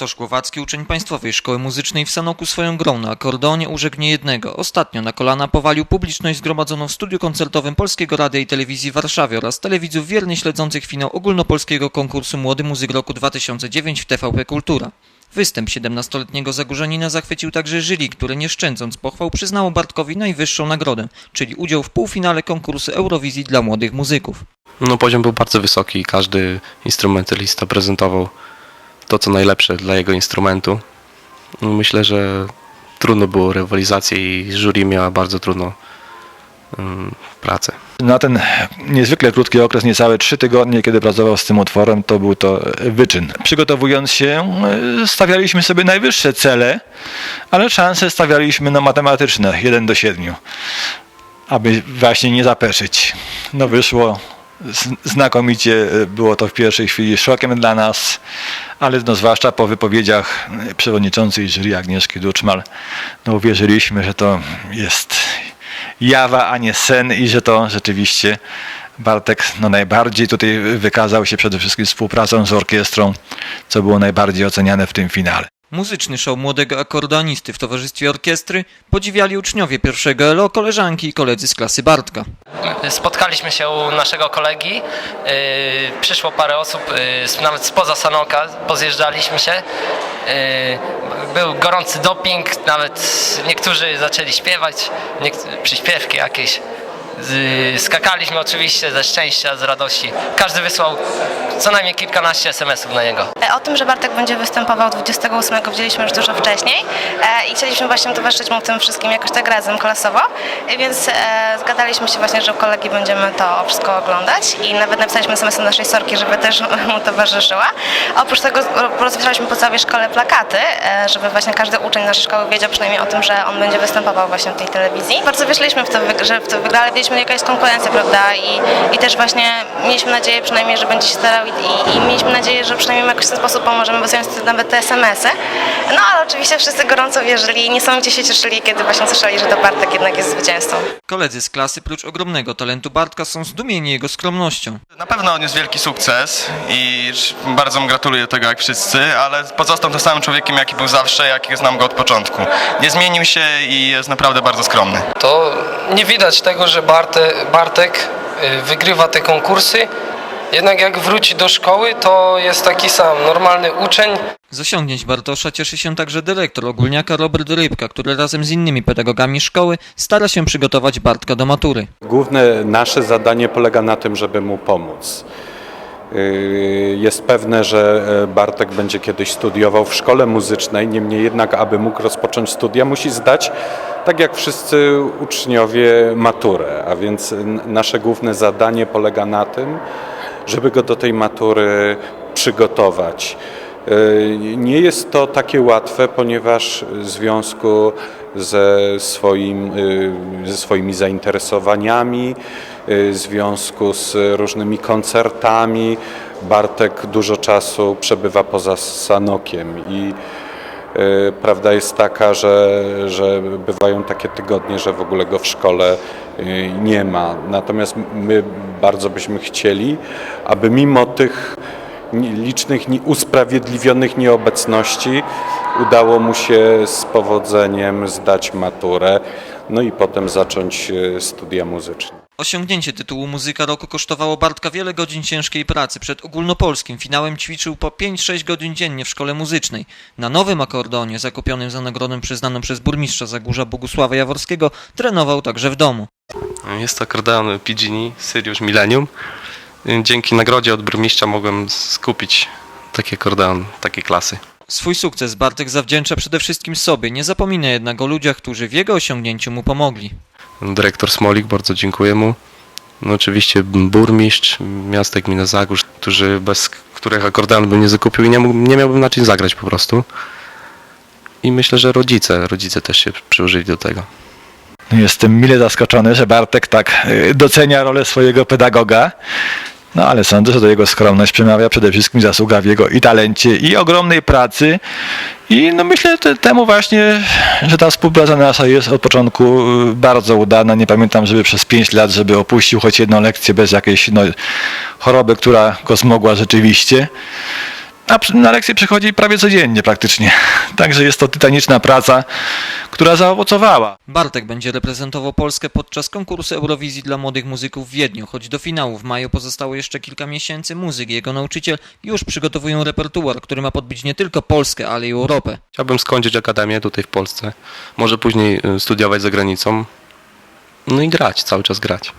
Bartosz Głowacki, uczeń Państwowej Szkoły Muzycznej w Sanoku swoją grą na akordeonie urzekł niejednego. Ostatnio na kolana powalił publiczność zgromadzoną w studiu koncertowym Polskiego Radia i Telewizji w Warszawie oraz telewidzów wiernie śledzących finał ogólnopolskiego konkursu Młody Muzyk Roku 2009 w TVP Kultura. Występ 17-letniego Zagórzanina zachwycił także jury, które nie szczędząc pochwał przyznało Bartkowi najwyższą nagrodę, czyli udział w półfinale konkursu Eurowizji dla młodych muzyków. No poziom był bardzo wysoki każdy instrumentalista prezentował to, co najlepsze dla jego instrumentu. Myślę, że trudno było rywalizację i jury miała bardzo trudną ym, pracę. Na ten niezwykle krótki okres, niecałe trzy tygodnie, kiedy pracował z tym utworem, to był to wyczyn. Przygotowując się, stawialiśmy sobie najwyższe cele, ale szanse stawialiśmy no, matematyczne, 1 do 7, aby właśnie nie zapeszyć. No wyszło znakomicie, e, było to w pierwszej chwili szokiem dla nas, ale no, zwłaszcza po wypowiedziach e, przewodniczącej jury Agnieszki Duczmal, no uwierzyliśmy, że to jest jawa, a nie sen i że to rzeczywiście Bartek no, najbardziej tutaj wykazał się przede wszystkim współpracą z orkiestrą, co było najbardziej oceniane w tym finale. Muzyczny show młodego akordeonisty w towarzystwie orkiestry podziwiali uczniowie pierwszego ELO, koleżanki i koledzy z klasy Bartka. Spotkaliśmy się u naszego kolegi. Yy, przyszło parę osób, z- nawet spoza Sanoka, pozjeżdżaliśmy się. Yy, był gorący doping, nawet niektórzy zaczęli śpiewać, przyśpiewki jakieś. Yy, skakaliśmy oczywiście ze szczęścia, z radości. Każdy wysłał co najmniej kilkanaście SMS-ów na niego. E, O tym, że Bartek będzie występował 28 wiedzieliśmy już dużo wcześniej e, i chcieliśmy właśnie towarzyszyć mu w tym wszystkim jakoś tak razem klasowo, E, więc zgadaliśmy się właśnie, że u kolegi będziemy to wszystko oglądać i nawet napisaliśmy SMS do naszej sorki, żeby też mu towarzyszyła. Oprócz tego rozwieszaliśmy po całej szkole plakaty, żeby właśnie każdy uczeń naszej szkoły wiedział przynajmniej o tym, że on będzie występował właśnie w tej telewizji. Bardzo wierzyliśmy w to, że w to wygra, ale wiedzieliśmy jaka jest konkurencja, prawda? I, i też właśnie mieliśmy nadzieję przynajmniej, że będzie się starał i, i, i mieliśmy nadzieję, że przynajmniej jakoś w ten sposób pomożemy wysyłając nawet te SMS-y. No ale oczywiście wszyscy gorąco wierzyli i niesamowicie się cieszyli, kiedy właśnie słyszeli, że to Bartek jednak jest zwycięzcą. Koledzy z klasy prócz ogromnego talentu Bartka są zdumieni jego skromnością. Na pewno odniósł wielki sukces i bardzo mu gratuluję tego jak wszyscy, ale pozostał tym samym człowiekiem jaki był zawsze, jaki znam go od początku. Nie zmienił się i jest naprawdę bardzo skromny. to nie widać tego, że Barte, Bartek y, wygrywa te konkursy. Jednak jak wróci do szkoły, to jest taki sam, normalny uczeń. Z osiągnięć Bartosza cieszy się także dyrektor ogólniaka Robert Rybka, który razem z innymi pedagogami szkoły stara się przygotować Bartka do matury. Główne nasze zadanie polega na tym, żeby mu pomóc. Yy, Jest pewne, że e, Bartek będzie kiedyś studiował w szkole muzycznej, niemniej jednak, aby mógł rozpocząć studia, musi zdać, tak jak wszyscy uczniowie, maturę. A więc nasze główne zadanie polega na tym, żeby go do tej matury przygotować. Yy, Nie jest to takie łatwe, ponieważ w związku ze, swoim, yy, ze swoimi zainteresowaniami, yy, w związku z różnymi koncertami, Bartek dużo czasu przebywa poza Sanokiem i prawda jest taka, że, że bywają takie tygodnie, że w ogóle go w szkole nie ma. Natomiast my bardzo byśmy chcieli, aby mimo tych licznych usprawiedliwionych nieobecności udało mu się z powodzeniem zdać maturę, no i potem zacząć e, studia muzyczne. Osiągnięcie tytułu Muzyka Roku kosztowało Bartka wiele godzin ciężkiej pracy. Przed ogólnopolskim finałem ćwiczył po 5-6 godzin dziennie w szkole muzycznej. Na nowym akordeonie, zakupionym za nagrodę przyznaną przez burmistrza Zagórza Bogusława Jaworskiego, trenował także w domu. Jest to akordeon PG Sirius Millennium. Dzięki nagrodzie od burmistrza mogłem skupić taki akordeon takiej klasy. Swój sukces Bartek zawdzięcza przede wszystkim sobie, nie zapomina jednak o ludziach, którzy w jego osiągnięciu mu pomogli. Dyrektor Smolik, bardzo dziękuję mu. No oczywiście burmistrz miasta gmina Zagórz, którzy, bez których akordeon bym nie zakupił i nie, mógł, nie miałbym na czym zagrać po prostu. I myślę, że rodzice, rodzice też się przyłożyli do tego. Jestem mile zaskoczony, że Bartek tak y, docenia rolę swojego pedagoga. No ale sądzę, że do jego skromność przemawia przede wszystkim zasługa w jego i talencie, i ogromnej pracy. I no myślę te, temu właśnie, że ta współpraca nasza jest od początku y, bardzo udana. Nie pamiętam, żeby przez 5 lat, żeby opuścił choć jedną lekcję bez jakiejś no, choroby, która go zmogła rzeczywiście. A przy- na lekcje przychodzi prawie codziennie praktycznie. Także jest to tytaniczna praca, która zaowocowała. Bartek będzie reprezentował Polskę podczas konkursu Eurowizji dla młodych muzyków w Wiedniu, choć do finału w maju pozostało jeszcze kilka miesięcy. Muzyk i jego nauczyciel już przygotowują repertuar, który ma podbić nie tylko Polskę, ale i Europę. Chciałbym skończyć akademię tutaj w Polsce, może później y, studiować za granicą, no i grać, cały czas grać.